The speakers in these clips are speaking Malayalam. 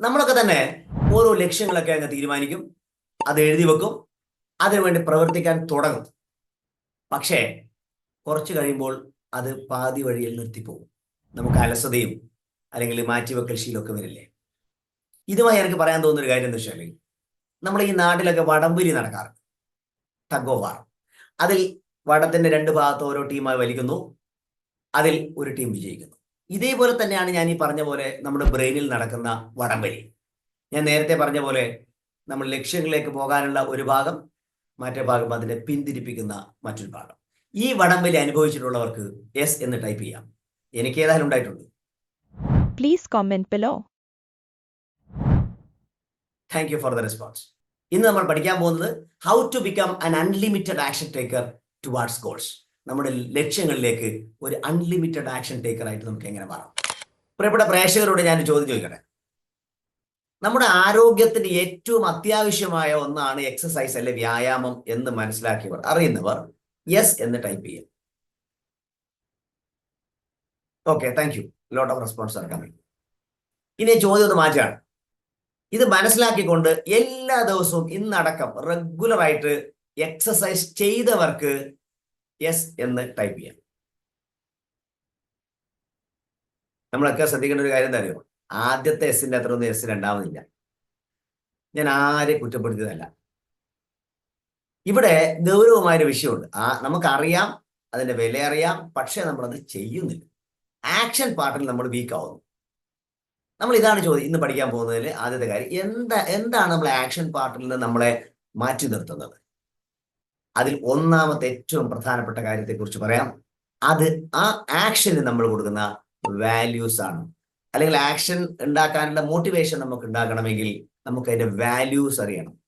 നമ്മളൊക്കെ തന്നെ ഓരോ ലക്ഷ്യങ്ങളൊക്കെ അങ്ങ് തീരുമാനിക്കും അത് എഴുതി വെക്കും അതിനുവേണ്ടി പ്രവർത്തിക്കാൻ തുടങ്ങും. പക്ഷേ കുറച്ച് കഴിയുമ്പോൾ അത് പാതി വഴിയിൽ നിർത്തിപ്പോകും. നമുക്ക് അലസതയും അല്ലെങ്കിൽ മാറ്റിവെക്കൽ ശീലമൊക്കെ വരില്ലേ? ഇതുമായി എനിക്ക് പറയാൻ തോന്നുന്ന ഒരു കാര്യം എന്താ വെച്ചാൽ നമ്മൾ ഈ നാട്ടിലൊക്കെ വടംവലി നടക്കാറുണ്ട്. ടഗ് ഓഫ് വാർ അതിൽ വടത്തിന്റെ രണ്ട് ഭാഗത്ത് ഓരോ ടീമായി വലിക്കുന്നു. അതിൽ ഒരു ടീം വിജയിക്കുന്നു. ഇതേപോലെ തന്നെയാണ് ഞാൻ ഈ പറഞ്ഞ പോലെ നമ്മുടെ ബ്രെയിനിൽ നടക്കുന്ന വടംവലി. ഞാൻ നേരത്തെ പറഞ്ഞ പോലെ നമ്മൾ ലക്ഷ്യങ്ങളിലേക്ക് പോകാനുള്ള ഒരു ഭാഗം മറ്റേ ഭാഗം അതിനെ പിന്തിരിപ്പിക്കുന്ന മറ്റൊരു ഭാഗം. ഈ വടംവലി അനുഭവിച്ചിട്ടുള്ളവർക്ക് എസ് എന്ന് ടൈപ്പ് ചെയ്യാം. എനിക്ക് ഏതായാലും ഉണ്ടായിട്ടുണ്ട്. Please comment below. Thank you for the response ഇന്ന് നമ്മൾ പഠിക്കാൻ പോകുന്നത് how to become an unlimited action taker towards goals നമ്മുടെ ലക്ഷ്യങ്ങളിലേക്ക് ഒരു അൺലിമിറ്റഡ് ആക്ഷൻ ടേക്കർ ആയിട്ട് നമുക്ക് എങ്ങനെ മാറാം? പ്രിയപ്പെട്ട പ്രേക്ഷകരോട് ഞാൻ ചോദ്യം ചോദിക്കട്ടെ? നമ്മുടെ ആരോഗ്യത്തിന് ഏറ്റവും അത്യാവശ്യമായ ഒന്നാണ് എക്സസൈസ് അല്ലെ വ്യായാമം എന്ന് മനസ്സിലാക്കിയവർ അറിയുന്നവർ യെസ് എന്ന് ടൈപ്പ് ചെയ്യും. Okay thank you lot of response ഇറക്കാൻ വേണ്ടി ഇനി ചോദ്യം ഒന്ന് മാറ്റാണ് ഇത് മനസ്സിലാക്കിക്കൊണ്ട് എല്ലാ ദിവസവും ഇന്നടക്കം റെഗുലർ ആയിട്ട് എക്സസൈസ് ചെയ്തവർക്ക് യെസ് എന്ന് ടൈപ്പ് ചെയ്യാം. നമ്മളൊക്കെ ശ്രദ്ധിക്കേണ്ട ഒരു കാര്യം എന്താ അറിയോ ആദ്യത്തെ എസിന്റെ അത്ര ഒന്നും എസ് രണ്ടാമതില്ല ഞാൻ ആരെ കുറ്റപ്പെടുത്തിയതല്ല. ഇവിടെ ഗൗരവമായ ഒരു വിഷയമുണ്ട്. ആ നമുക്കറിയാം അതിന്റെ വില അറിയാം പക്ഷെ നമ്മളത് ചെയ്യുന്നില്ല. ആക്ഷൻ പാർട്ടിൽ നമ്മൾ വീക്ക് ആവുന്നു. നമ്മൾ ഇതാണ് ചോദ്യം ഇന്ന് പഠിക്കാൻ പോകുന്നതിൽ ആദ്യത്തെ കാര്യം എന്താ എന്താണ് നമ്മൾ ആക്ഷൻ പാർട്ടിൽ നിന്ന് നമ്മളെ മാറ്റി നിർത്തുന്നത്? അതിൽ ഒന്നാമത്തെ ഏറ്റവും പ്രധാനപ്പെട്ട കാര്യത്തെക്കുറിച്ച് പറയാം. അത് ആ ആക്ഷന് നമ്മൾ കൊടുക്കുന്ന വാല്യൂസ് ആണ്. അല്ലെങ്കിൽ ആക്ഷൻ ഉണ്ടാക്കാനുള്ള മോട്ടിവേഷൻ നമുക്ക് ഉണ്ടാക്കണമെങ്കിൽ നമുക്ക് അതിന്റെ വാല്യൂസ് അറിയണം.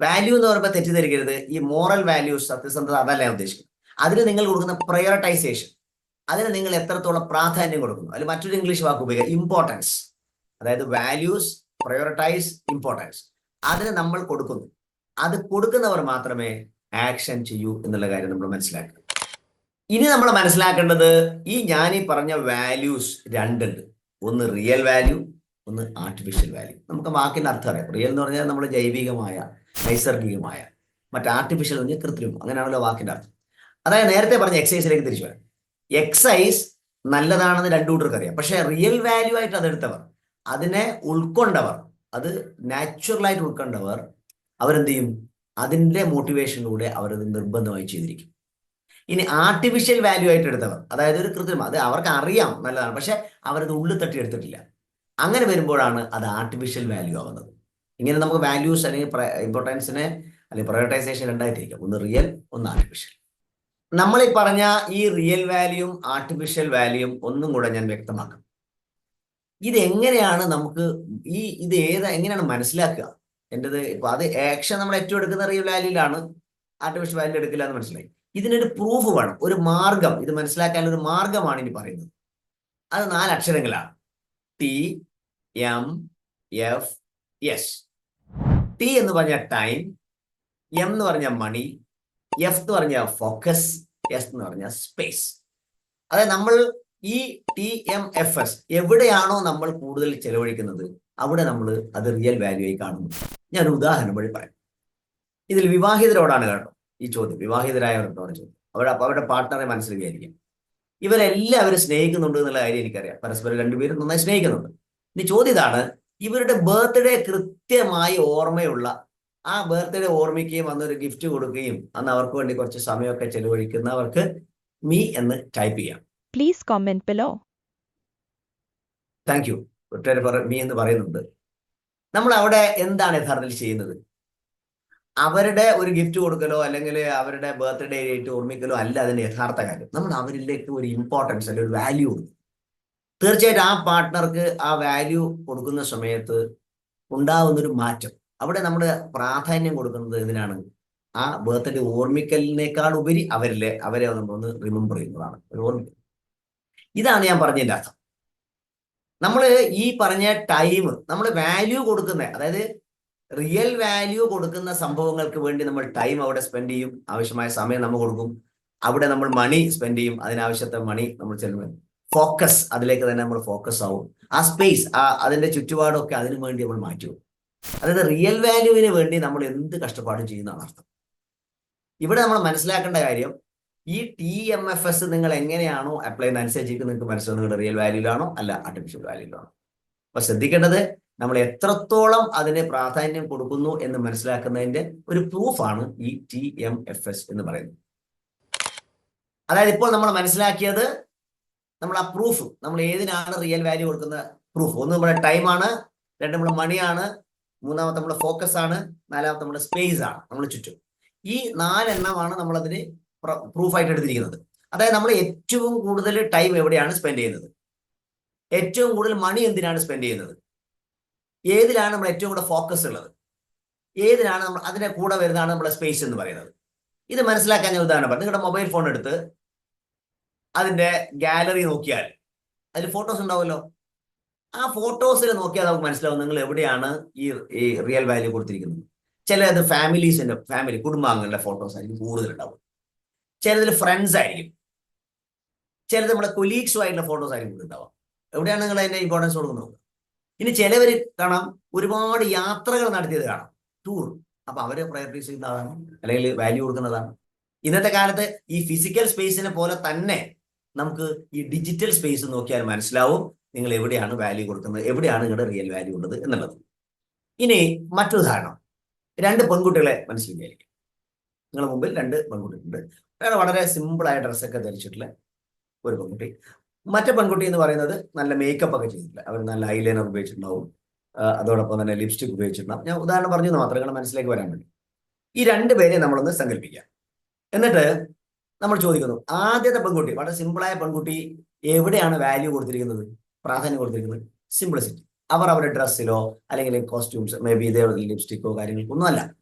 വാല്യൂ എന്ന് പറയുമ്പോൾ തെറ്റിദ്ധരിക്കരുത്. ഈ മോറൽ വാല്യൂസ് സത്യസന്ധത അതല്ല ഞാൻ ഉദ്ദേശിക്കുന്നത്. അതിന് നിങ്ങൾ കൊടുക്കുന്ന പ്രയോറിറ്റൈസേഷൻ അതിന് നിങ്ങൾ എത്രത്തോളം പ്രാധാന്യം കൊടുക്കുന്നു. അതിൽ മറ്റൊരു ഇംഗ്ലീഷ് വാക്ക് ഉപയോഗിക്കുക ഇമ്പോർട്ടൻസ് അതായത് വാല്യൂസ് പ്രയോറിറ്റൈസ് ഇമ്പോർട്ടൻസ് അതിന് നമ്മൾ കൊടുക്കുന്നു. അത് കൊടുക്കുന്നവർ മാത്രമേ ആക്ഷൻ ചെയ്യൂ എന്നുള്ള കാര്യം നമ്മൾ മനസ്സിലാക്കുക ഇനി നമ്മൾ മനസ്സിലാക്കേണ്ടത് ഈ ഞാൻ ഈ പറഞ്ഞ വാല്യൂസ് രണ്ടുണ്ട്. ഒന്ന് റിയൽ വാല്യൂ ഒന്ന് ആർട്ടിഫിഷ്യൽ വാല്യൂ നമുക്ക് വാക്കിന്റെ അർത്ഥം അറിയാം. റിയൽ എന്ന് പറഞ്ഞാൽ നമ്മൾ ജൈവികമായ നൈസർഗികമായ മറ്റ് ആർട്ടിഫിഷ്യൽ എന്ന് പറഞ്ഞാൽ കൃത്രിമം. അങ്ങനെയാണല്ലോ വാക്കിന്റെ അർത്ഥം. അതായത് നേരത്തെ പറഞ്ഞ എക്സൈസിലേക്ക് തിരിച്ചു വരാം. എക്സൈസ് നല്ലതാണെന്ന് രണ്ടു കൂട്ടർക്ക് അറിയാം. പക്ഷെ റിയൽ വാല്യൂ ആയിട്ട് അതെടുത്തവർ അതിനെ ഉൾക്കൊണ്ടവർ അത് നാച്ചുറലായിട്ട് ഉൾക്കൊണ്ടവർ അവരെന്ത് ചെയ്യും? അതിന്റെ മോട്ടിവേഷനിലൂടെ അവരത് നിർബന്ധമായി ചെയ്തിരിക്കും. ഇനി ആർട്ടിഫിഷ്യൽ വാല്യൂ ആയിട്ട് എടുത്തവർ അതായത് ഒരു കൃത്രിമം അത് അവർക്ക് അറിയാം നല്ലതാണ് പക്ഷെ അവരത് ഉള്ളിൽ തട്ടി എടുത്തിട്ടില്ല അങ്ങനെ വരുമ്പോഴാണ് അത് ആർട്ടിഫിഷ്യൽ വാല്യൂ ആവുന്നത്. ഇങ്ങനെ നമുക്ക് വാല്യൂസ് അല്ലെങ്കിൽ ഇമ്പോർട്ടൻസിനെ അല്ലെങ്കിൽ പ്രയോറിറ്റൈസേഷൻ രണ്ടായിട്ടിരിക്കും. ഒന്ന് റിയൽ ഒന്ന് ആർട്ടിഫിഷ്യൽ നമ്മൾ ഈ പറഞ്ഞ ഈ റിയൽ വാല്യൂം ആർട്ടിഫിഷ്യൽ വാല്യൂം ഒന്നും കൂടെ ഞാൻ വ്യക്തമാക്കാം. ഇത് എങ്ങനെയാണ് നമുക്ക് ഈ ഇത് ഏതാ എങ്ങനെയാണ് മനസ്സിലാക്കുക? എന്റെത് ഇപ്പൊ അത് ആക്ഷൻ നമ്മൾ ഏറ്റവും എടുക്കുന്ന റിയൽ വാല്യൂലാണ് ആർട്ടിഫിഷ്യൽ വാല്യൂ എടുക്കില്ല എന്ന് മനസ്സിലായി. ഇതിനൊരു പ്രൂഫ് വേണം. ഒരു മാർഗം. ഇത് മനസ്സിലാക്കാൻ ഒരു മാർഗമാണ് ഇനി പറയുന്നത്. അത് നാല് അക്ഷരങ്ങളാണ്. T M F S T എന്ന് പറഞ്ഞ ടൈം എം എന്ന് പറഞ്ഞ മണി എഫ് എന്ന് പറഞ്ഞ ഫോക്കസ് എസ് എന്ന് പറഞ്ഞ സ്പേസ് അതായത് നമ്മൾ ഈ ടി എം എഫ് എസ് എവിടെയാണോ നമ്മൾ കൂടുതൽ ചെലവഴിക്കുന്നത്? അവിടെ നമ്മൾ അത് റിയൽ വാല്യൂ ആയി കാണുന്നു. ഞാൻ ഉദാഹരണം വഴി പറയാം. ഇതിൽ വിവാഹിതരോടാണ് കേട്ടോ ഈ ചോദ്യം. വിവാഹിതരായവരോടാണ് ചോദ്യം അവരുടെ അപ്പോൾ അവരുടെ പാർട്ട്ണറെ മനസ്സിൽ വിചാരിക്കാം ഇവരെല്ലാവരും സ്നേഹിക്കുന്നുണ്ട് എന്നുള്ള കാര്യം എനിക്കറിയാം. പരസ്പരം രണ്ടുപേരും നന്നായി സ്നേഹിക്കുന്നുണ്ട്. ഇനി ചോദ്യം ഇതാണ്. ഇവരുടെ ബർത്ത്ഡേ കൃത്യമായി ഓർമ്മയുള്ള ആ ബർത്ത്ഡേ ഓർമ്മിക്കുകയും അന്ന് ഒരു ഗിഫ്റ്റ് കൊടുക്കുകയും അന്ന് അവർക്ക് വേണ്ടി കുറച്ച് സമയമൊക്കെ ചെലവഴിക്കുന്നവർക്ക് മീ എന്ന് ടൈപ്പ് ചെയ്യാം. Please comment below. Thank you ഒട്ടേറെ പറ മീ എന്ന് പറയുന്നുണ്ട്. നമ്മൾ അവിടെ എന്താണ് യഥാർത്ഥത്തിൽ ചെയ്യുന്നത്? അവരുടെ ഒരു ഗിഫ്റ്റ് കൊടുക്കലോ അല്ലെങ്കിൽ അവരുടെ ബർത്ത്ഡേ ആയിട്ട് ഓർമ്മിക്കലോ അല്ല അതിന്റെ യഥാർത്ഥ കാര്യം. നമ്മൾ അവരിലേക്ക് ഒരു ഇമ്പോർട്ടൻസ് അല്ലെങ്കിൽ ഒരു വാല്യൂ കൊടുക്കും. തീർച്ചയായിട്ടും ആ പാർട്ട്ണർക്ക് ആ വാല്യൂ കൊടുക്കുന്ന സമയത്ത് ഉണ്ടാകുന്നൊരു മാറ്റം. അവിടെ നമ്മൾ പ്രാധാന്യം കൊടുക്കുന്നത് എന്തിനാണ്? ആ ബർത്ത്ഡേ ഓർമ്മിക്കലിനേക്കാൾ ഉപരി അവരിലെ അവരെ നമ്മളൊന്ന് റിമെമ്പർ ചെയ്യുന്നതാണ്. ഒരു ഓർമ്മിക്കൽ ഇതാണ് ഞാൻ പറഞ്ഞതിന്റെ അർത്ഥം. നമ്മൾ ഈ പറഞ്ഞ ടൈം നമ്മൾ വാല്യൂ കൊടുക്കുന്ന അതായത് റിയൽ വാല്യൂ കൊടുക്കുന്ന സംഭവങ്ങൾക്ക് വേണ്ടി നമ്മൾ ടൈം അവിടെ സ്പെൻഡ് ചെയ്യും. ആവശ്യമായ സമയം നമ്മൾ കൊടുക്കും. അവിടെ നമ്മൾ മണി സ്പെൻഡ് ചെയ്യും. അതിനാവശ്യത്തെ മണി നമ്മൾ ചെല്ലുമ്പോൾ ഫോക്കസ് അതിലേക്ക് തന്നെ നമ്മൾ ഫോക്കസ് ആവും. ആ സ്പേസ് ആ അതിന്റെ ചുറ്റുപാടൊക്കെ അതിനു വേണ്ടി നമ്മൾ മാറ്റും അതായത് റിയൽ വാല്യൂവിന് വേണ്ടി നമ്മൾ എന്ത് കഷ്ടപ്പാടും ചെയ്യുന്നതാണ് അർത്ഥം. ഇവിടെ നമ്മൾ മനസ്സിലാക്കേണ്ട കാര്യം ഈ ടി എം എഫ് എസ് നിങ്ങൾ എങ്ങനെയാണോ അപ്ലൈ ചെയ്യുന്ന അനുസരിച്ച് നിങ്ങൾക്ക് മനസ്സിലാവും നിങ്ങളുടെ റിയൽ വാല്യൂലാണോ അല്ല ആർട്ടിഫിഷ്യൽ വാല്യൂലാണോ അപ്പൊ ശ്രദ്ധിക്കേണ്ടത് നമ്മൾ എത്രത്തോളം അതിന് പ്രാധാന്യം കൊടുക്കുന്നു എന്ന് മനസ്സിലാക്കുന്നതിന്റെ ഒരു പ്രൂഫാണ് ഈ ടി എം എഫ് എസ് എന്ന് പറയുന്നത്. അതായത് ഇപ്പോൾ നമ്മൾ മനസ്സിലാക്കിയത് നമ്മൾ ആ പ്രൂഫ് നമ്മൾ ഏതിനാണ് റിയൽ വാല്യൂ കൊടുക്കുന്ന പ്രൂഫ് ഒന്ന് നമ്മുടെ ടൈമാണ് രണ്ട് നമ്മുടെ മണിയാണ് മൂന്നാമത്തെ നമ്മുടെ ഫോക്കസ് ആണ് നാലാമത്തെ നമ്മുടെ സ്പേസ് ആണ് നമ്മൾ ചുറ്റും. ഈ നാലെണ്ണമാണ് നമ്മൾ അതിന് പ്രൂഫായിട്ട് എടുത്തിരിക്കുന്നത്. അതായത് നമ്മൾ ഏറ്റവും കൂടുതൽ ടൈം എവിടെയാണ് സ്പെൻഡ് ചെയ്യുന്നത്? ഏറ്റവും കൂടുതൽ മണി എന്തിനാണ് സ്പെൻഡ് ചെയ്യുന്നത്? ഏതിലാണ് നമ്മൾ ഏറ്റവും കൂടുതൽ ഫോക്കസ് ഉള്ളത്? ഏതിനാണ് നമ്മൾ അതിന്റെ കൂടെ വരുന്നതാണ് നമ്മുടെ സ്പേസ് എന്ന് പറയുന്നത്. ഇത് മനസ്സിലാക്കാൻ ഞാൻ ഉദാഹരണം പറഞ്ഞു. നിങ്ങളുടെ മൊബൈൽ ഫോൺ എടുത്ത് അതിന്റെ ഗാലറി നോക്കിയാൽ അതിൽ ഫോട്ടോസ് ഉണ്ടാവുമല്ലോ? ആ ഫോട്ടോസിൽ നോക്കിയാൽ നമുക്ക് മനസ്സിലാവും നിങ്ങൾ എവിടെയാണ് ഈ റിയൽ വാല്യൂ കൊടുത്തിരിക്കുന്നത്. ചിലത് ഫാമിലീസിന്റെ ഫാമിലി കുടുംബാംഗങ്ങളുടെ ഫോട്ടോസ് ആയിരിക്കും കൂടുതൽ ഉണ്ടാവും ചിലതിൽ ഫ്രണ്ട്സ് ആയിരിക്കും. ചിലത് നമ്മുടെ കൊലീഗ്സും ആയിട്ടുള്ള ഫോട്ടോസ് ആയിരിക്കും ഉണ്ടാവാം എവിടെയാണ് നിങ്ങൾ അതിന്റെ ഇമ്പോർട്ടൻസ് കൊടുക്കുന്നത് ഇനി ചിലവർ കാണാം ഒരുപാട് യാത്രകൾ നടത്തിയത് കാണാം. ടൂർ അപ്പൊ അവരെ പ്രയോറിറ്റൈസ് ചെയ്യുന്നതാണ് അല്ലെങ്കിൽ വാല്യൂ കൊടുക്കുന്നതാണ്. ഇന്നത്തെ കാലത്ത് ഈ ഫിസിക്കൽ സ്പേസിനെ പോലെ തന്നെ നമുക്ക് ഈ ഡിജിറ്റൽ സ്പേസ് നോക്കിയാൽ മനസ്സിലാവും നിങ്ങൾ എവിടെയാണ് വാല്യൂ കൊടുക്കുന്നത് എവിടെയാണ് നിങ്ങളുടെ റിയൽ വാല്യൂ ഉള്ളത് എന്നുള്ളത്. ഇനി മറ്റൊരു ഉദാഹരണം രണ്ട് പെൺകുട്ടികളെ മനസ്സിൽ നിങ്ങളുടെ മുമ്പിൽ രണ്ട് പെൺകുട്ടികളുണ്ട്. അയാൾ വളരെ സിമ്പിളായ ഡ്രസ്സൊക്കെ ധരിച്ചിട്ടുള്ള ഒരു പെൺകുട്ടി. മറ്റേ പെൺകുട്ടി എന്ന് പറയുന്നത് നല്ല മേക്കപ്പ് ഒക്കെ ചെയ്തിട്ടില്ല. അവർ നല്ല ഐലൈനർ ഉപയോഗിച്ചിട്ടുണ്ടാവും. അതോടൊപ്പം തന്നെ ലിപ്സ്റ്റിക് ഉപയോഗിച്ചിട്ടുണ്ടാവും. ഞാൻ ഉദാഹരണം പറഞ്ഞു മാത്രമേ മാത്രം നിങ്ങളുടെ മനസ്സിലേക്ക് വരാൻ വേണ്ടി. ഈ രണ്ട് പേരെ നമ്മളൊന്ന് സങ്കല്പിക്കാം. എന്നിട്ട് നമ്മൾ ചോദിക്കുന്നു ആദ്യത്തെ പെൺകുട്ടി വളരെ സിമ്പിളായ പെൺകുട്ടി എവിടെയാണ് വാല്യൂ കൊടുത്തിരിക്കുന്നത്? പ്രാധാന്യം കൊടുത്തിരിക്കുന്നത്? സിംപ്ലിസിറ്റി അവർ അവരുടെ ഡ്രസ്സിലോ അല്ലെങ്കിൽ കോസ്റ്റ്യൂംസ് മേ ബി ഇതേ ലിപ്സ്റ്റിക്കോ കാര്യങ്ങൾക്കോ അല്ല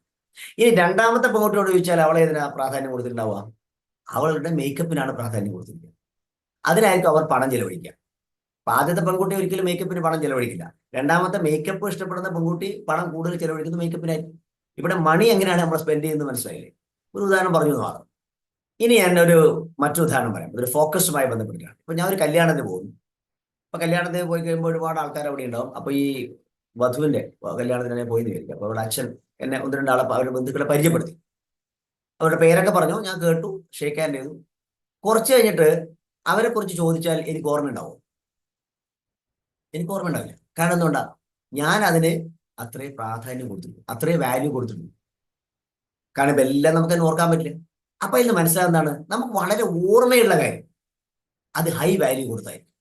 ഇനി രണ്ടാമത്തെ പെൺകുട്ടിയോട് ചോദിച്ചാൽ അവളെ ഇതിനാ പ്രാധാന്യം കൊടുത്തിട്ടുണ്ടാവുക? അവളുടെ മേക്കപ്പിനാണ് പ്രാധാന്യം കൊടുത്തിരിക്കുന്നത് അതിനായിരിക്കും അവർ പണം ചെലവഴിക്കുക. അപ്പൊ ആദ്യത്തെ പെൺകുട്ടി ഒരിക്കലും മേക്കപ്പിന് പണം ചെലവഴിക്കില്ല. രണ്ടാമത്തെ മേക്കപ്പ് ഇഷ്ടപ്പെടുന്ന പെൺകുട്ടി പണം കൂടുതൽ ചെലവഴിക്കുന്നത് മേക്കപ്പിനായിരിക്കും ഇവിടെ മണി എങ്ങനെയാണ് നമ്മൾ സ്പെൻഡ് ചെയ്യുന്നത് മനസ്സിലായില്ലേ? ഒരു ഉദാഹരണം പറഞ്ഞു മാത്രം. ഇനി ഞാൻ ഒരു മറ്റൊരു ഉദാഹരണം പറയാം. ഒരു ഫോക്കസുമായി ബന്ധപ്പെട്ടിട്ടാണ്. ഇപ്പൊ ഞാൻ ഒരു കല്യാണത്തിന് പോകുന്നു. അപ്പൊ കല്യാണത്തിന് പോയി കഴിയുമ്പോൾ ഒരുപാട് ആൾക്കാർ അവിടെ ഉണ്ടാവും. അപ്പൊ ഈ വധുവിന്റെ കല്യാണത്തിന് ഞാൻ പോയി വിചാരിക്കും. അപ്പൊ അവിടെ അച്ഛൻ എന്നെ ഒന്ന് രണ്ടാളെ അവരുടെ ബന്ധുക്കളെ പരിചയപ്പെടുത്തി. അവരുടെ പേരൊക്കെ പറഞ്ഞു ഞാൻ കേട്ടു ഷേക്ക് ഹാൻഡ് ചെയ്തു കുറച്ച് കഴിഞ്ഞിട്ട് അവരെ കുറിച്ച് ചോദിച്ചാൽ എനിക്ക് ഓർമ്മ ഉണ്ടാവും എനിക്ക് ഓർമ്മ ഉണ്ടാവില്ല കാരണം എന്തുകൊണ്ടാ? ഞാൻ അതിന് അത്രേ പ്രാധാന്യം കൊടുത്തിട്ടുണ്ട്. അത്രേ വാല്യൂ കൊടുത്തിട്ടുണ്ട്. കാരണം എല്ലാം നമുക്ക് തന്നെ ഓർക്കാൻ പറ്റില്ല. അപ്പൊ ഇതിന് മനസ്സിലാകുന്നതാണ് നമുക്ക് വളരെ ഓർമ്മയുള്ള കാര്യം. അത് ഹൈ വാല്യൂ കൊടുത്തായിരിക്കും.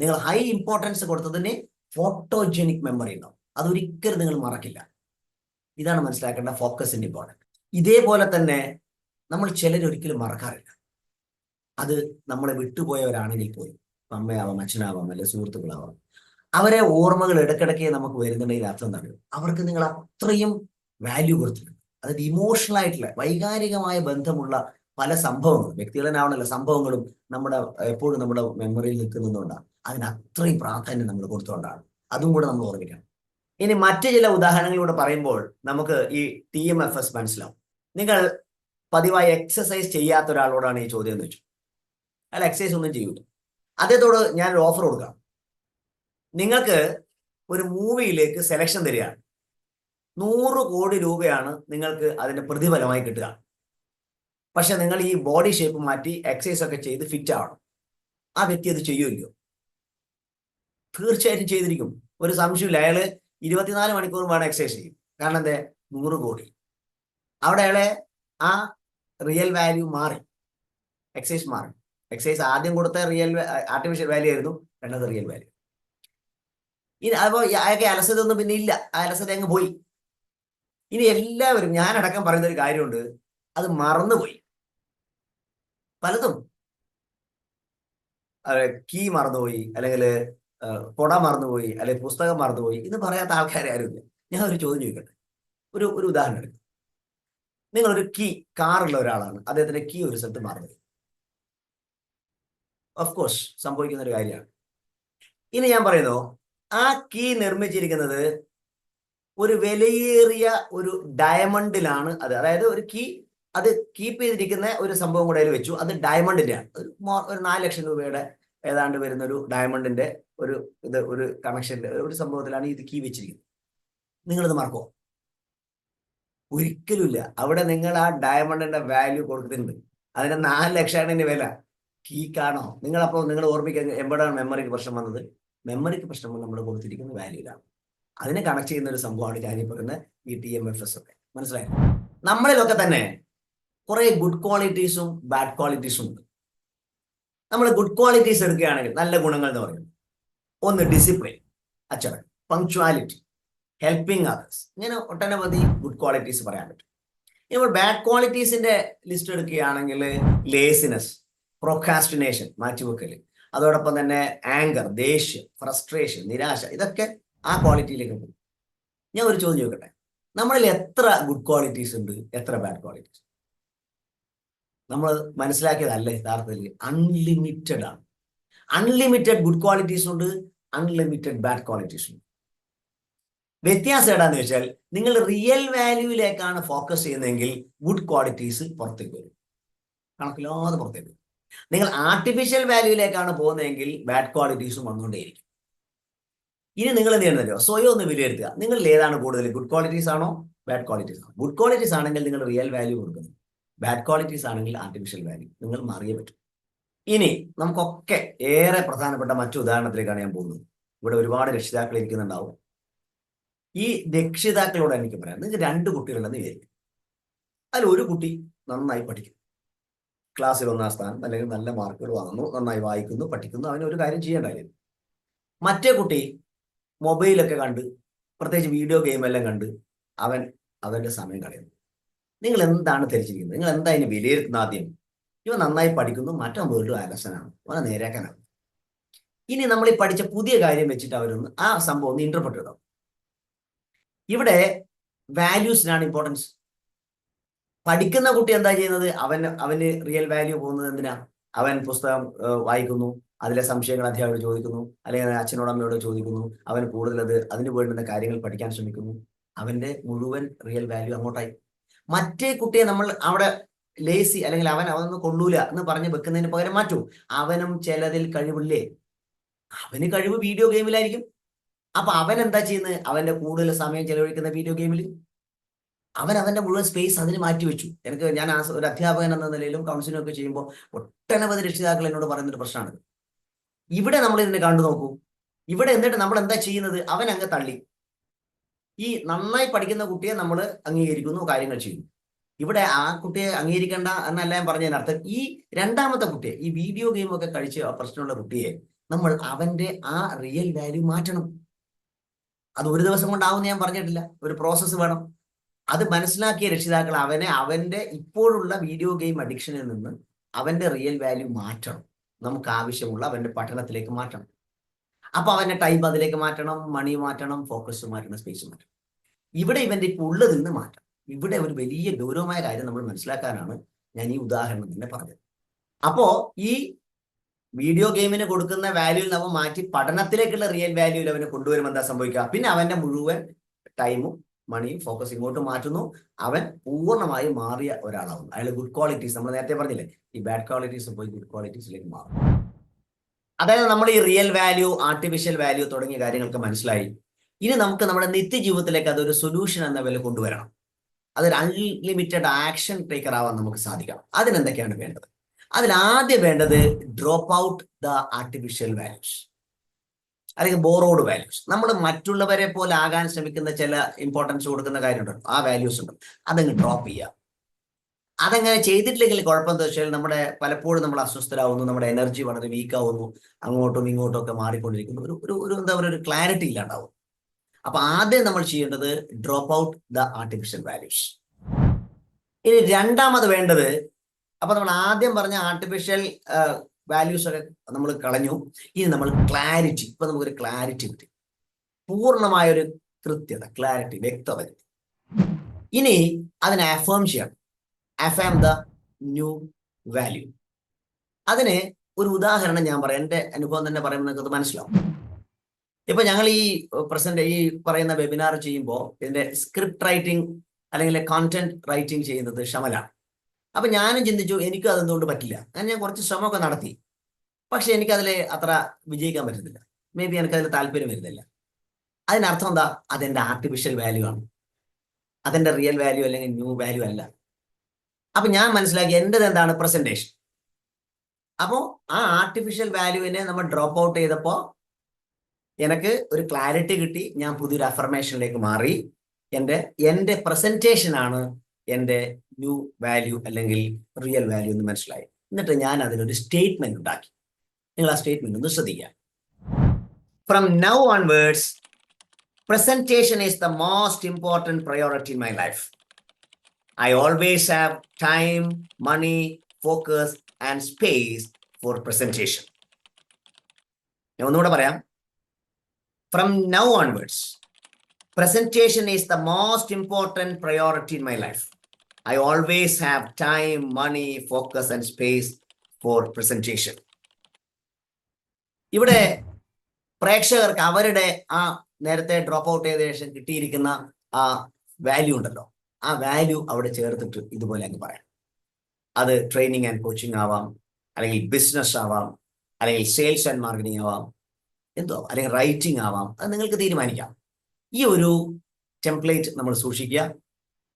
നിങ്ങൾ ഹൈ ഇമ്പോർട്ടൻസ് കൊടുത്തതിന് ഫോട്ടോജനിക് മെമ്മറി ഉണ്ടാവും. അതൊരിക്കലും നിങ്ങൾ മറക്കില്ല. ഇതാണ് മനസ്സിലാക്കേണ്ട ഫോക്കസിന്റെ ഇമ്പോർട്ടന്റ് ഇതേപോലെ തന്നെ നമ്മൾ ചിലരൊരിക്കലും മറക്കാറില്ല. അത് നമ്മളെ വിട്ടുപോയവരാണെങ്കിൽ പോലും. അമ്മയാവാം അച്ഛനാവാം അല്ലെ സുഹൃത്തുക്കളാവാം. അവരെ ഓർമ്മകൾ ഇടയ്ക്കിടയ്ക്ക് നമുക്ക് വരുന്നുണ്ടെങ്കിൽ അർത്ഥം എന്താണ്? അവർക്ക് നിങ്ങൾ അത്രയും വാല്യൂ കൊടുത്തിട്ടുണ്ട്. അതായത് ഇമോഷണൽ ആയിട്ടുള്ള വൈകാരികമായ ബന്ധമുള്ള പല സംഭവങ്ങളും വ്യക്തികളാവണല്ലോ സംഭവങ്ങളും നമ്മുടെ എപ്പോഴും നമ്മുടെ മെമ്മറിയിൽ നിൽക്കുന്നതുകൊണ്ടാണ്. അതിന് അത്രയും പ്രാധാന്യം നമ്മൾ കൊടുത്തുകൊണ്ടാണ്. അതും കൂടെ നമ്മൾ ഓർമ്മിക്കണം. ഇനി മറ്റു ചില ഉദാഹരണങ്ങളിലൂടെ പറയുമ്പോൾ നമുക്ക് ഈ ടി എം എഫ് എസ് മനസ്സിലാവും. നിങ്ങൾ പതിവായി എക്സസൈസ് ചെയ്യാത്ത ഒരാളോടാണ് ഈ ചോദ്യം എന്ന് വെച്ചു അയാൾ എക്സസൈസ് ഒന്നും ചെയ്യൂല. അദ്ദേഹത്തോട് ഞാനൊരു ഓഫർ കൊടുക്കാം നിങ്ങൾക്ക് ഒരു മൂവിയിലേക്ക് സെലക്ഷൻ തരികയാണ്. നൂറ് കോടി രൂപയാണ് നിങ്ങൾക്ക് അതിന്റെ പ്രതിഫലമായി കിട്ടുക. പക്ഷെ നിങ്ങൾ ഈ ബോഡി ഷേപ്പ് മാറ്റി എക്സസൈസ് ഒക്കെ ചെയ്ത് ഫിറ്റ് ആവണം. ആ വ്യക്തി അത് ചെയ്യുമല്ലോ തീർച്ചയായിട്ടും ചെയ്തിരിക്കും. ഒരു സംശയമില്ല അയാൾ ഇരുപത്തിനാല് മണിക്കൂർ വേണം എക്സസൈസ് ചെയ്യും കാരണം എന്താ? നൂറ് കോടി. അവിടെ അയാളെ ആ റിയൽ വാല്യൂ മാറി. എക്സൈസ് മാറി. എക്സൈസ് ആദ്യം കൊടുത്ത റിയൽ ആർട്ടിഫിഷ്യൽ വാല്യൂ ആയിരുന്നു. രണ്ടാമത് റിയൽ വാല്യൂ ഇനി അപ്പോ അയാൾക്ക് അലസത ഒന്നും പിന്നെ ഇല്ല. ആ അലസത അങ്ങ് പോയി. ഇനി എല്ലാവരും ഞാനടക്കം പറയുന്ന ഒരു കാര്യമുണ്ട്. അത് മറന്നുപോയി. പലതും. കീ മറന്നുപോയി അല്ലെങ്കിൽ കൊട മറന്നുപോയി അല്ലെങ്കിൽ പുസ്തകം മറന്നുപോയി ഇത് പറയാത്ത ആൾക്കാരെ ആരും ഇല്ല ഞാൻ ഒരു ചോദ്യം ചോദിക്കട്ടെ? ഒരു ഒരു ഉദാഹരണം എടുക്കും. നിങ്ങളൊരു കീ കാറുള്ള ഒരാളാണ്. അദ്ദേഹത്തിന്റെ കീ ഒരു സ്ഥലത്ത് മറന്നു ഓഫ് കോഴ്സ് സംഭവിക്കുന്ന ഒരു കാര്യമാണ്. ഇനി ഞാൻ പറയുന്നു ആ കീ നിർമ്മിച്ചിരിക്കുന്നത് ഒരു വിലയേറിയ ഒരു ഡയമണ്ടിലാണ് അത്. അതായത് ഒരു കീ അത് കീപ്പ് ചെയ്തിരിക്കുന്ന ഒരു സംഭവം കൂടെ അതിൽ വെച്ചു. അത് ഡയമണ്ടിന്റെ ആണ് ഒരു ഒരു നാല് ലക്ഷം രൂപയുടെ ഏതാണ്ട് വരുന്ന ഒരു ഡയമണ്ടിന്റെ ഒരു ഇത് ഒരു കണക്ഷന്റെ ഒരു സംഭവത്തിലാണ് ഇത് കീ വെച്ചിരിക്കുന്നത്. നിങ്ങളിത് മറക്കോ ഒരിക്കലുമില്ല. അവിടെ നിങ്ങൾ ആ ഡയമണ്ടിന്റെ വാല്യൂ കൊടുക്കുന്നുണ്ട് അതിന് നാല് ലക്ഷമാണ് ഇതിന്റെ വില. കീക്കാണോ നിങ്ങളപ്പോൾ നിങ്ങൾ ഓർമ്മിക്കാൻ എവിടെയാണ് മെമ്മറിക്ക് പ്രശ്നം വന്നത്? മെമ്മറിക്ക് പ്രശ്നം നമ്മൾ കൊടുത്തിരിക്കുന്ന വാല്യൂലാണ് അതിനെ കണക്ട് ചെയ്യുന്ന ഒരു സംഭവമാണ് ഞാൻ പറയുന്ന ഈ ടി എം എഫ് എസ് ഒക്കെ. മനസ്സിലായി? നമ്മളിലൊക്കെ തന്നെ കുറെ ഗുഡ് ക്വാളിറ്റീസും ബാഡ് ക്വാളിറ്റീസും ഉണ്ട്. നമ്മൾ ഗുഡ് ക്വാളിറ്റീസ് എടുക്കുകയാണെങ്കിൽ നല്ല ഗുണങ്ങൾ എന്ന് പറയുന്നത് ഒന്ന് ഡിസിപ്ലിൻ അച്ചടക്കം പങ്ക്ച്വാലിറ്റി ഹെൽപ്പിംഗ് അതേഴ്സ് ഇങ്ങനെ ഒട്ടനവധി ഗുഡ് ക്വാളിറ്റീസ് പറയാൻ പറ്റും. ഇപ്പോൾ ബാഡ് ക്വാളിറ്റീസിന്റെ ലിസ്റ്റ് എടുക്കുകയാണെങ്കിൽ ലേസിനെസ് പ്രൊക്കാസ്റ്റിനേഷൻ മാറ്റിവെക്കൽ അതോടൊപ്പം തന്നെ ആങ്കർ ദേഷ്യം ഫ്രസ്ട്രേഷൻ നിരാശ ഇതൊക്കെ ആ ക്വാളിറ്റിയിലേക്ക് പോകും. ഞാൻ ഒരു ചോദ്യം ചോദിക്കട്ടെ? നമ്മളിൽ എത്ര ഗുഡ് ക്വാളിറ്റീസ് ഉണ്ട്? എത്ര ബാഡ് ക്വാളിറ്റീസ് നമ്മൾ മനസ്സിലാക്കിയതല്ല യഥാർത്ഥത്തിൽ? അൺലിമിറ്റഡ് ആണ്. അൺലിമിറ്റഡ് ഗുഡ് ക്വാളിറ്റീസ് ഉണ്ട് അൺലിമിറ്റഡ് ബാഡ് ക്വാളിറ്റീസ് ഉണ്ട്. വ്യത്യാസം ഏടാന്ന് വെച്ചാൽ നിങ്ങൾ റിയൽ വാല്യൂവിലേക്കാണ് ഫോക്കസ് ചെയ്യുന്നതെങ്കിൽ ഗുഡ് ക്വാളിറ്റീസ് പുറത്തേക്ക് വരും. കണക്കില്ലാതെ പുറത്തേക്ക് വരും. നിങ്ങൾ ആർട്ടിഫിഷ്യൽ വാല്യൂവിലേക്കാണ് പോകുന്നതെങ്കിൽ ബാഡ് ക്വാളിറ്റീസും വന്നുകൊണ്ടേയിരിക്കും. ഇനി നിങ്ങൾ എന്ത് ചെയ്യണമല്ലോ സ്വയം ഒന്ന് വിലയിരുത്തുക. നിങ്ങളിൽ ഏതാണ് കൂടുതൽ? ഗുഡ് ക്വാളിറ്റീസ് ആണോ? ബാഡ് ക്വാളിറ്റീസ് ആണോ? ഗുഡ് ക്വാളിറ്റീസ് ആണെങ്കിൽ നിങ്ങൾ റിയൽ വാല്യൂ കൊടുക്കുന്നു. ബാഡ് ക്വാളിറ്റീസ് ആണെങ്കിൽ ആർട്ടിഫിഷ്യൽ വാല്യൂ നിങ്ങൾ മാറിയേ പറ്റും. ഇനി നമുക്കൊക്കെ ഏറെ പ്രധാനപ്പെട്ട മറ്റു ഉദാഹരണത്തിലേക്കാണ് ഞാൻ പോകുന്നത്. ഇവിടെ ഒരുപാട് രക്ഷിതാക്കൾ ഇരിക്കുന്നുണ്ടാവും. ഈ രക്ഷിതാക്കളോട് എനിക്ക് പറയാം. നിങ്ങൾക്ക് രണ്ട് കുട്ടികളുണ്ടെന്ന് വിചാരിക്കും. അതിൽ ഒരു കുട്ടി നന്നായി പഠിക്കും ക്ലാസ്സിൽ ഒന്നാം സ്ഥാനം അല്ലെങ്കിൽ നല്ല മാർക്കുകൾ വാങ്ങുന്നു നന്നായി വായിക്കുന്നു പഠിക്കുന്നു അവന് ഒരു കാര്യം ചെയ്യേണ്ട കാര്യം. മറ്റേ കുട്ടി മൊബൈലൊക്കെ കണ്ട് പ്രത്യേകിച്ച് വീഡിയോ ഗെയിം എല്ലാം കണ്ട് അവൻ അവന്റെ സമയം കളയുന്നു. നിങ്ങൾ എന്താണ് ധരിച്ചിരിക്കുന്നത്? നിങ്ങൾ എന്താ അതിനെ വിലയിരുത്തുന്ന ആദ്യം? ഇവ നന്നായി പഠിക്കുന്നു മറ്റവൻ വീണ്ടും അലസനാണ്. അവനെ നേരാക്കാനാണ് ഇനി നമ്മൾ ഈ പഠിച്ച പുതിയ കാര്യം വെച്ചിട്ട് അവരൊന്ന് ആ സംഭവം ഒന്ന് ഇന്റർപ്രറ്റ് ഇടാം ഇവിടെ വാല്യൂസിനാണ് ഇമ്പോർട്ടൻസ് പഠിക്കുന്ന കുട്ടി എന്താ ചെയ്യുന്നത്? അവൻ അവന് റിയൽ വാല്യൂ പോകുന്നത് എന്തിനാ? അവൻ പുസ്തകം വായിക്കുന്നു അതിലെ സംശയങ്ങൾ അധ്യാപകരോട് ചോദിക്കുന്നു അല്ലെങ്കിൽ അച്ഛനോട് അമ്മയോട് ചോദിക്കുന്നു അവൻ കൂടുതൽ അത് അതിന് വേണ്ടുന്ന കാര്യങ്ങൾ പഠിക്കാൻ ശ്രമിക്കുന്നു. അവന്റെ മുഴുവൻ റിയൽ വാല്യൂ അങ്ങോട്ടായി. മറ്റേ കുട്ടിയെ നമ്മൾ അവിടെ ലേസി അല്ലെങ്കിൽ അവൻ അവനൊന്നും കൊള്ളൂല എന്ന് പറഞ്ഞ് വെക്കുന്നതിന് പകരം മാറ്റൂ. അവനും ചിലതിൽ കഴിവില്ലേ? അവന് കഴിവ് വീഡിയോ ഗെയിമിലായിരിക്കും അപ്പൊ അവൻ എന്താ ചെയ്യുന്നത്? അവന്റെ കൂടുതൽ സമയം ചെലവഴിക്കുന്ന വീഡിയോ ഗെയിമിൽ അവൻ അവന്റെ മുഴുവൻ സ്പേസ് അതിന് മാറ്റിവെച്ചു എനിക്ക് ഞാൻ ഒരു അധ്യാപകൻ എന്ന നിലയിലും കൗൺസിലിംഗ് ഒക്കെ ചെയ്യുമ്പോൾ ഒട്ടനവധി രക്ഷിതാക്കൾ എന്നോട് പറയുന്ന ഒരു പ്രശ്നമാണ് ഇവിടെ നമ്മൾ ഇതിനെ കണ്ടു നോക്കൂ. ഇവിടെ എന്നിട്ട് നമ്മൾ എന്താ ചെയ്യുന്നത്? അവൻ അങ്ങ് തള്ളി. ഈ നന്നായി പഠിക്കുന്ന കുട്ടിയെ നമ്മൾ അംഗീകരിക്കുന്നു കാര്യങ്ങൾ ചെയ്യുന്നു. ഇവിടെ ആ കുട്ടിയെ അംഗീകരിക്കേണ്ട എന്നല്ല ഞാൻ പറഞ്ഞതിനർത്ഥം ഈ രണ്ടാമത്തെ കുട്ടിയെ ഈ വീഡിയോ ഗെയിം ഒക്കെ കഴിച്ച് പ്രശ്നമുള്ള കുട്ടിയെ നമ്മൾ അവന്റെ ആ റിയൽ വാല്യൂ മാറ്റണം. അത് ഒരു ദിവസം കൊണ്ടാവും ഞാൻ പറഞ്ഞിട്ടില്ല. ഒരു പ്രോസസ്സ് വേണം. അത് മനസ്സിലാക്കിയ രക്ഷിതാക്കൾ അവനെ അവന്റെ ഇപ്പോഴുള്ള വീഡിയോ ഗെയിം അഡിക്ഷനിൽ നിന്ന് അവന്റെ റിയൽ വാല്യൂ മാറ്റണം. നമുക്ക് ആവശ്യമുള്ള അവന്റെ പഠനത്തിലേക്ക് മാറ്റണം. അപ്പൊ അവന്റെ ടൈം അതിലേക്ക് മാറ്റണം മണി മാറ്റണം ഫോക്കസ് മാറ്റണം സ്പേസ് മാറ്റണം. ഇവിടെ ഇവന്റെ ഇപ്പോൾ ഉള്ളതിൽ നിന്ന് മാറ്റണം. ഇവിടെ ഒരു വലിയ ഗൗരവമായ കാര്യം നമ്മൾ മനസ്സിലാക്കാനാണ് ഞാൻ ഈ ഉദാഹരണം തന്നെ പറഞ്ഞത്. അപ്പോ ഈ വീഡിയോ ഗെയിമിന് കൊടുക്കുന്ന വാല്യൂ നമ്മൾ മാറ്റി പഠനത്തിലേക്കുള്ള റിയൽ വാല്യൂയിൽ അവന് കൊണ്ടുവരുമ്പോൾ എന്താ സംഭവിക്കുക? പിന്നെ അവന്റെ മുഴുവൻ ടൈമും മണിയും ഫോക്കസ് ഇങ്ങോട്ട് മാറ്റുന്നു. അവൻ പൂർണമായും മാറിയ ഒരാളാവുന്നു. അയാൾ ഗുഡ് ക്വാളിറ്റീസ് നമ്മൾ നേരത്തെ പറഞ്ഞില്ലേ? ഈ ബാഡ് ക്വാളിറ്റീസ് പോയി ഗുഡ് ക്വാളിറ്റീസിലേക്ക് മാറും. അതായത് നമ്മൾ ഈ റിയൽ വാല്യൂ ആർട്ടിഫിഷ്യൽ വാല്യൂ തുടങ്ങിയ കാര്യങ്ങൾക്ക് മനസ്സിലായി. ഇനി നമുക്ക് നമ്മുടെ നിത്യജീവിതത്തിലേക്ക് അതൊരു സൊല്യൂഷൻ എന്ന വില കൊണ്ടുവരണം. അതൊരു അൺലിമിറ്റഡ് ആക്ഷൻ ടേക്കർ ആവാൻ നമുക്ക് സാധിക്കണം. അതിനെന്തൊക്കെയാണ് വേണ്ടത്? അതിൽ ആദ്യം വേണ്ടത് drop out the artificial values അല്ലെങ്കിൽ ബോറോഡ് വാല്യൂസ് നമ്മൾ മറ്റുള്ളവരെ പോലെ ആകാൻ ശ്രമിക്കുന്ന ചില ഇമ്പോർട്ടൻസ് കൊടുക്കുന്ന കാര്യമുണ്ട്. ആ വാല്യൂസ് ഉണ്ട്. അതങ്ങ് ഡ്രോപ്പ് ചെയ്യുക. അതങ്ങനെ ചെയ്തിട്ടില്ലെങ്കിൽ കുഴപ്പം എന്താ വെച്ചാൽ നമ്മുടെ പലപ്പോഴും നമ്മൾ അസ്വസ്ഥരാകുന്നു നമ്മുടെ എനർജി വളരെ വീക്ക് ആവുന്നു. അങ്ങോട്ടും ഇങ്ങോട്ടും ഒക്കെ മാറിക്കൊണ്ടിരിക്കുന്നു. ഒരു ഒരു ഒരു എന്താ പറയുക ഒരു ക്ലാരിറ്റി ഇല്ലാണ്ടാവും. അപ്പൊ ആദ്യം നമ്മൾ ചെയ്യേണ്ടത് drop out the artificial values ഇനി രണ്ടാമത് വേണ്ടത് അപ്പൊ നമ്മൾ ആദ്യം പറഞ്ഞ ആർട്ടിഫിഷ്യൽ വാല്യൂസ് ഒക്കെ നമ്മൾ കളഞ്ഞു. ഇനി നമ്മൾ ക്ലാരിറ്റി ഇപ്പൊ നമുക്കൊരു ക്ലാരിറ്റി കിട്ടി. പൂർണമായ ഒരു കൃത്യത ക്ലാരിറ്റി വ്യക്തത. കിട്ടി ഇനി അതിനെ അഫേം ചെയ്യണം. അഫേം ദ ന്യൂ വാല്യൂ അതിന് ഒരു ഉദാഹരണം ഞാൻ പറയാം. എന്റെ അനുഭവം തന്നെ പറയുമ്പോൾ നിങ്ങൾക്ക് മനസ്സിലാവും. ഇപ്പൊ ഞങ്ങൾ ഈ പ്രസന്റ് ഈ പറയുന്ന വെബിനാർ ചെയ്യുമ്പോൾ ഇതിന്റെ സ്ക്രിപ്റ്റ് റൈറ്റിംഗ് അല്ലെങ്കിൽ കോണ്ടന്റ് റൈറ്റിംഗ് ചെയ്യുന്നത് ഷമലാണ് അപ്പൊ ഞാനും ചിന്തിച്ചു എനിക്കും അതെന്തുകൊണ്ട് പറ്റില്ല. അങ്ങനെ ഞാൻ കുറച്ച് ശ്രമമൊക്കെ നടത്തി. പക്ഷെ എനിക്കതിൽ അത്ര വിജയിക്കാൻ പറ്റുന്നില്ല. മേ ബി എനിക്കതിൽ താല്പര്യം വരുന്നില്ല. അതിനർത്ഥം എന്താ? അതെന്റെ ആർട്ടിഫിഷ്യൽ വാല്യൂ ആണ്. അതെന്റെ റിയൽ വാല്യൂ അല്ലെങ്കിൽ ന്യൂ വാല്യൂ അല്ല. അപ്പൊ ഞാൻ മനസ്സിലാക്കി എന്റെത് എന്താണ്? പ്രസന്റേഷൻ അപ്പോൾ ആ ആർട്ടിഫിഷ്യൽ വാല്യൂവിനെ നമ്മൾ ഡ്രോപ്പ് ഔട്ട് ചെയ്തപ്പോൾ എനിക്ക് ഒരു ക്ലാരിറ്റി കിട്ടി. ഞാൻ പുതിയൊരു അഫർമേഷനിലേക്ക് മാറി. എന്റെ എന്റെ പ്രസന്റേഷൻ ആണ് എന്റെ ന്യൂ വാല്യൂ അല്ലെങ്കിൽ റിയൽ വാല്യൂ എന്ന് മനസ്സിലായി എന്നിട്ട് ഞാൻ അതിനൊരു സ്റ്റേറ്റ്മെന്റ് ഉണ്ടാക്കി നിങ്ങൾ ആ സ്റ്റേറ്റ്മെന്റ് ഒന്ന് ശ്രദ്ധിക്കുക from now onwards presentation is the most important priority in my life. I always have time, money, focus, and space for presentation. ഞാൻ ഒന്നുകൂടെ പറയാം from now onwards presentation is the most important priority in my life. I always have time, money, focus, and space for presentation. ഇവിടെ പ്രേക്ഷകർക്ക് അവരുടെ ആ നേരത്തെ ഡ്രോപ്പ് ഔട്ട് ചെയ്ത ശേഷം കിട്ടിയിരിക്കുന്ന ആ വാല്യൂ ഉണ്ടല്ലോ ആ വാല്യൂ അവിടെ ചേർത്തിട്ട് ഇതുപോലെ അങ്ങ് പറയാം അത് ട്രെയിനിങ് ആൻഡ് കോച്ചിങ് ആവാം അല്ലെങ്കിൽ ബിസിനസ് ആവാം അല്ലെങ്കിൽ സെയിൽസ് ആൻഡ് മാർക്കറ്റിംഗ് ആവാം എന്തോ. അല്ലെങ്കിൽ റൈറ്റിംഗ് ആവാം അത് നിങ്ങൾക്ക് തീരുമാനിക്കാം ഈ ഒരു ടെംപ്ലേറ്റ് നമ്മൾ സൂക്ഷിക്കുക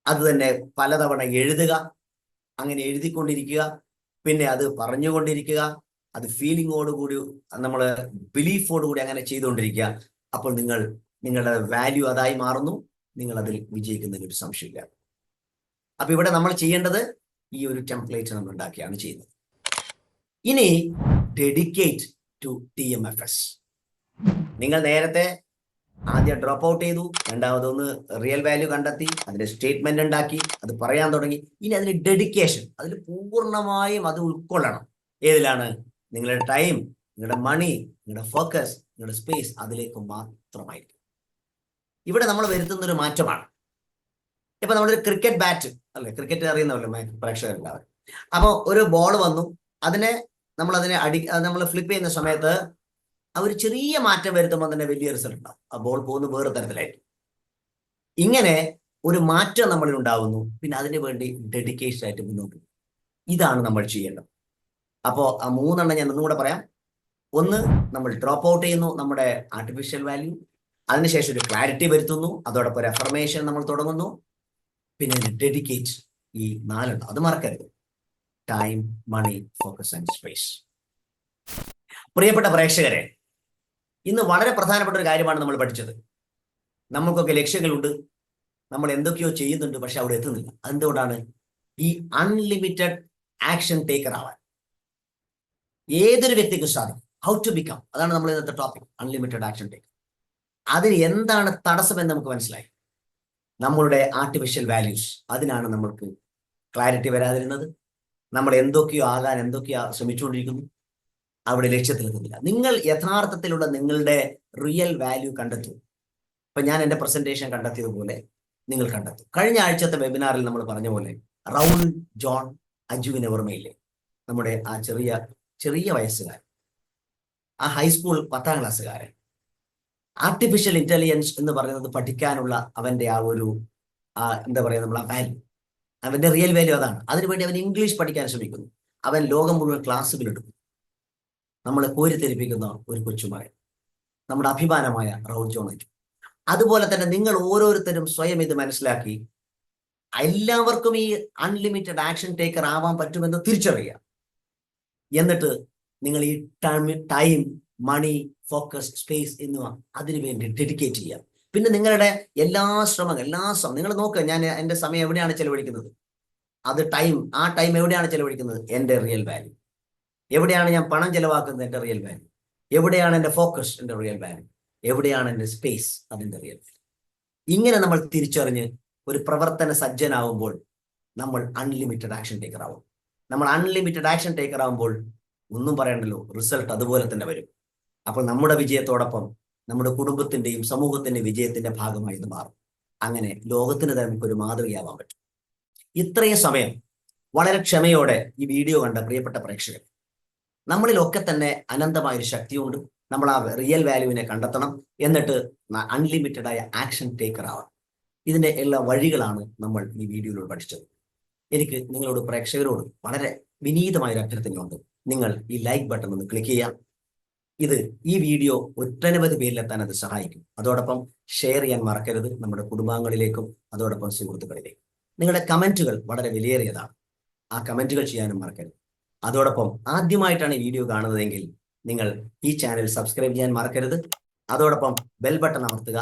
അത് തന്നെ പലതവണ എഴുതുക അങ്ങനെ എഴുതിക്കൊണ്ടിരിക്കുക പിന്നെ അത് പറഞ്ഞുകൊണ്ടിരിക്കുക അത് ഫീലിങ്ങോടുകൂടി നമ്മൾ ബിലീഫോടുകൂടി അങ്ങനെ ചെയ്തുകൊണ്ടിരിക്കുക. അപ്പോൾ നിങ്ങൾ നിങ്ങളുടെ വാല്യൂ അതായി മാറുന്നു. നിങ്ങൾ അതിൽ വിജയിക്കുന്നതിൽ ഒരു സംശയമില്ല. അപ്പൊ ഇവിടെ നമ്മൾ ചെയ്യേണ്ടത് ഈ ഒരു ടെംപ്ലേറ്റ് നമ്മൾ ഉണ്ടാക്കിയാണ് ചെയ്യുന്നത്. ഇനി dedicate to T M F S നിങ്ങൾ നേരത്തെ ആദ്യം ഡ്രോപ്പ് ഔട്ട് ചെയ്തു രണ്ടാമതൊന്ന് റിയൽ വാല്യൂ കണ്ടെത്തി അതിന്റെ സ്റ്റേറ്റ്മെന്റ് ഉണ്ടാക്കി അത് പറയാൻ തുടങ്ങി. ഇനി അതിന് ഡെഡിക്കേഷൻ അതിൽ പൂർണമായും അത് ഉൾക്കൊള്ളണം. ഏതിലാണ്? നിങ്ങളുടെ ടൈം നിങ്ങളുടെ മണി നിങ്ങളുടെ ഫോക്കസ് നിങ്ങളുടെ സ്പേസ് അതിലേക്ക് മാത്രമായിരിക്കും. ഇവിടെ നമ്മൾ വരുത്തുന്ന ഒരു മാറ്റമാണ്. ഇപ്പൊ നമ്മളൊരു ക്രിക്കറ്റ് ബാറ്റ് അല്ലെ? ക്രിക്കറ്റ് അറിയുന്നവരല്ലേ? പ്രേക്ഷകരുണ്ടാവും അപ്പോൾ ഒരു ബോൾ വന്നു. അതിനെ നമ്മൾ അതിനെ അടി നമ്മൾ ഫ്ലിപ്പ് ചെയ്യുന്ന സമയത്ത് ആ ഒരു ചെറിയ മാറ്റം വരുത്തുമ്പോൾ തന്നെ വലിയ റിസൾട്ട് ഉണ്ടാവും. ആ ബോൾ പോകുന്ന വേറെ തരത്തിലായിരിക്കും. ഇങ്ങനെ ഒരു മാറ്റം നമ്മളിൽ ഉണ്ടാവുന്നു. പിന്നെ അതിനു വേണ്ടി ഡെഡിക്കേഷൻ ആയിട്ട് മുന്നോട്ട് പോകും ഇതാണ് നമ്മൾ ചെയ്യേണ്ടത്. അപ്പോൾ ആ മൂന്നെണ്ണം ഞാൻ ഒന്നുകൂടെ പറയാം. ഒന്ന് നമ്മൾ ഡ്രോപ്പ് ഔട്ട് ചെയ്യുന്നു നമ്മുടെ ആർട്ടിഫിഷ്യൽ വാല്യൂ അതിനുശേഷം ഒരു ക്ലാരിറ്റി വരുത്തുന്നു. അതോടൊപ്പം ഒരു അഫർമേഷൻ നമ്മൾ തുടങ്ങുന്നു. പിന്നെ ഡെഡിക്കേറ്റ് ഈ നാലെണ്ണം. അത് മറക്കരുത്. Time money focus and space പ്രിയപ്പെട്ട പ്രേക്ഷകരെ ഇന്ന് വളരെ പ്രധാനപ്പെട്ട ഒരു കാര്യമാണ് നമ്മൾ പഠിച്ചത്. നമ്മൾക്കൊക്കെ ലക്ഷ്യങ്ങളുണ്ട്. നമ്മൾ എന്തൊക്കെയോ ചെയ്യുന്നുണ്ട് പക്ഷെ അവിടെ എത്തുന്നില്ല. അതെന്തുകൊണ്ടാണ്? ഈ അൺലിമിറ്റഡ് ആക്ഷൻ ടേക്കർ ആവാൻ. ഏതൊരു വ്യക്തിക്കും സാധിക്കും. ഹൗ ടു ബിക്കം അതാണ് നമ്മൾ ഇന്നത്തെ ടോപ്പിക് അൺലിമിറ്റഡ് ആക്ഷൻ ടേക്കർ അതിന് എന്താണ് തടസ്സമെന്ന് നമുക്ക് മനസ്സിലായി? നമ്മളുടെ ആർട്ടിഫിഷ്യൽ വാല്യൂസ് അതിനാണ് നമ്മൾക്ക് ക്ലാരിറ്റി വരാതിരുന്നത്. നമ്മൾ എന്തൊക്കെയോ ആകാൻ എന്തൊക്കെയോ ശ്രമിച്ചുകൊണ്ടിരിക്കുന്നു. അവിടെ ലക്ഷ്യത്തിലെത്തുന്നില്ല. നിങ്ങൾ യഥാർത്ഥത്തിലുള്ള നിങ്ങളുടെ റിയൽ വാല്യൂ കണ്ടെത്തും. ഇപ്പൊ ഞാൻ എന്റെ പ്രസന്റേഷൻ കണ്ടെത്തിയതുപോലെ നിങ്ങൾ കണ്ടെത്തും. കഴിഞ്ഞ ആഴ്ചത്തെ വെബിനാറിൽ നമ്മൾ പറഞ്ഞ പോലെ റൗൾ ജോൺ അജുവിനെ ഓർമ്മയില്ലേ? നമ്മുടെ ആ ചെറിയ ചെറിയ വയസ്സുകാരൻ. ആ ഹൈസ്കൂൾ പത്താം ക്ലാസ്സുകാരൻ ആർട്ടിഫിഷ്യൽ ഇന്റലിജൻസ് എന്ന് പറയുന്നത് പഠിക്കാനുള്ള അവന്റെ ആ ഒരു എന്താ പറയുക നമ്മൾ ആ വാല്യൂ അവന്റെ റിയൽ വാല്യൂ അതാണ്. അതിനുവേണ്ടി അവൻ ഇംഗ്ലീഷ് പഠിക്കാൻ ശ്രമിക്കുന്നു. അവൻ ലോകം മുഴുവൻ ക്ലാസ്സുകൾ എടുക്കുന്നു. നമ്മളെ കോരിത്തെരിപ്പിക്കുന്ന ഒരു കൊച്ചുമായി നമ്മുടെ അഭിമാനമായ റൗൾ ജോണറ്റ് അതുപോലെ തന്നെ നിങ്ങൾ ഓരോരുത്തരും സ്വയം ഇത് മനസ്സിലാക്കി എല്ലാവർക്കും ഈ അൺലിമിറ്റഡ് ആക്ഷൻ ടേക്കർ ആവാൻ പറ്റുമെന്ന് തിരിച്ചറിയുക. എന്നിട്ട് നിങ്ങൾ ഈ time time money focus space എന്നിവ അതിനു വേണ്ടി ഡെഡിക്കേറ്റ് ചെയ്യാം പിന്നെ നിങ്ങളുടെ എല്ലാ ശ്രമങ്ങൾ എല്ലാ ശ്രമം നിങ്ങൾ നോക്കുക ഞാൻ എന്റെ സമയം എവിടെയാണ് ചെലവഴിക്കുന്നത്? അത് ടൈം ആ ടൈം എവിടെയാണ് ചെലവഴിക്കുന്നത്? എന്റെ റിയൽ വാല്യൂ എവിടെയാണ് ഞാൻ പണം ചെലവാക്കുന്നത് എന്റെ റിയൽ വാല്യൂ എവിടെയാണ് എന്റെ ഫോക്കസ് എന്റെ റിയൽ വാല്യൂ എവിടെയാണ് എന്റെ സ്പേസ് അതിന്റെ റിയൽ വാല്യൂ ഇങ്ങനെ നമ്മൾ തിരിച്ചറിഞ്ഞ് ഒരു പ്രവർത്തന സജ്ജനാവുമ്പോൾ നമ്മൾ അൺലിമിറ്റഡ് ആക്ഷൻ ടേക്കർ ആവും. നമ്മൾ അൺലിമിറ്റഡ് ആക്ഷൻ ടേക്കർ ആവുമ്പോൾ ഒന്നും പറയണ്ടല്ലോ റിസൾട്ട് അതുപോലെ തന്നെ വരും. അപ്പോൾ നമ്മുടെ വിജയത്തോടൊപ്പം നമ്മുടെ കുടുംബത്തിന്റെയും സമൂഹത്തിന്റെയും വിജയത്തിന്റെ ഭാഗമായി ഇത് മാറും. അങ്ങനെ ലോകത്തിന് തന്നെ നമുക്കൊരു മാതൃകയാവാൻ പറ്റും. ഇത്രയും സമയം വളരെ ക്ഷമയോടെ ഈ വീഡിയോ കണ്ട പ്രിയപ്പെട്ട പ്രേക്ഷകർ നമ്മളിലൊക്കെ തന്നെ അനന്തമായ ഒരു ശക്തിയുണ്ട് നമ്മൾ ആ റിയൽ വാല്യൂവിനെ കണ്ടെത്തണം എന്നിട്ട് അൺലിമിറ്റഡ് ആയ ആക്ഷൻ ടേക്കർ ആവണം ഇതിന്റെ എല്ലാ വഴികളാണ് നമ്മൾ ഈ വീഡിയോയിലൂടെ പഠിച്ചത്. എനിക്ക് നിങ്ങളോട് പ്രേക്ഷകരോട് വളരെ വിനീതമായ ഒരു അഭ്യർത്ഥനയുണ്ട് നിങ്ങൾ ഈ ലൈക്ക് ബട്ടൺ ഒന്ന് ക്ലിക്ക് ചെയ്യാം ഇത് ഈ വീഡിയോ ഒട്ടനവധി പേരിലെത്താൻ അത് സഹായിക്കും. അതോടൊപ്പം ഷെയർ ചെയ്യാൻ മറക്കരുത് നമ്മുടെ കുടുംബാംഗങ്ങളിലേക്കും അതോടൊപ്പം സുഹൃത്തുക്കളിലേക്കും. നിങ്ങളുടെ കമന്റുകൾ വളരെ വിലയേറിയതാണ്. ആ കമന്റുകൾ ചെയ്യാനും മറക്കരുത്. അതോടൊപ്പം ആദ്യമായിട്ടാണ് വീഡിയോ കാണുന്നതെങ്കിൽ നിങ്ങൾ ഈ ചാനൽ സബ്സ്ക്രൈബ് ചെയ്യാൻ മറക്കരുത്. അതോടൊപ്പം ബെൽ ബട്ടൺ അമർത്തുക.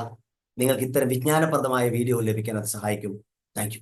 നിങ്ങൾക്ക് ഇത്തരം വിജ്ഞാനപ്രദമായ വീഡിയോ ലഭിക്കാൻ അത് സഹായിക്കും. താങ്ക്